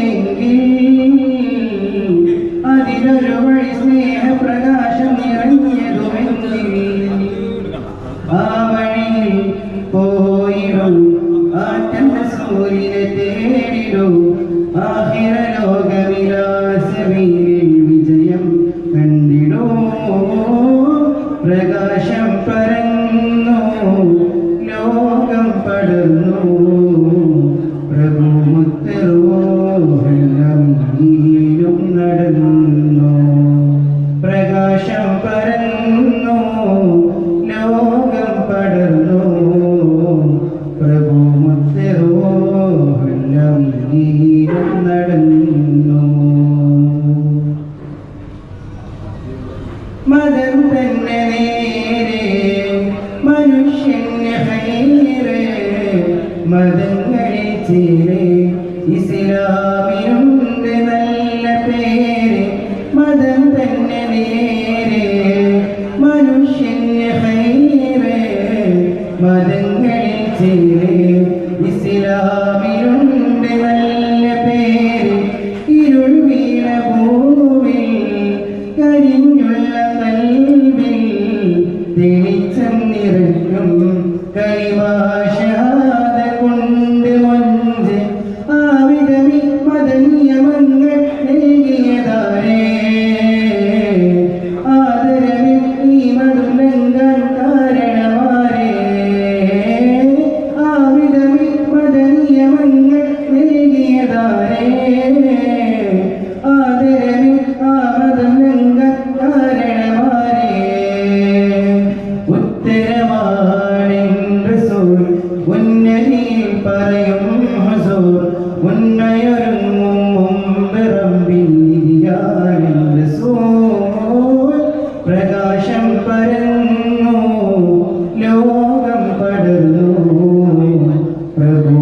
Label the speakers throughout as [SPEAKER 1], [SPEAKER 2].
[SPEAKER 1] കാണുകയെങ്കിൽ അതിലൊരു വഴി സ്നേഹപ്രകാശം നിറഞ്ഞതുമെങ്കിൽ ആ വഴിയിൽ പോയിടും ആറ്റം സൂര്യനെ തേടിടും. മതങ്ങളെ ചേരെ ഇസ്ലാമിനുണ്ട് നല്ല പേര് മതം തന്നെ നേരെ. മനുഷ്യന് ഹൈറേ മതങ്ങളെ ചേരെ ഇസ്ലാമിനുണ്ട് നല്ല പേര് ഇരുൾ വീണ ഭൂവിൽ കരിഞ്ഞുള്ള കൽവിൽ തെളിച്ചം നിറഞ്ഞും കരിവാശ പരന്നു ലോകം പടർന്നു. പ്രഭു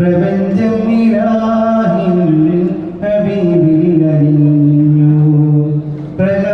[SPEAKER 1] Reverend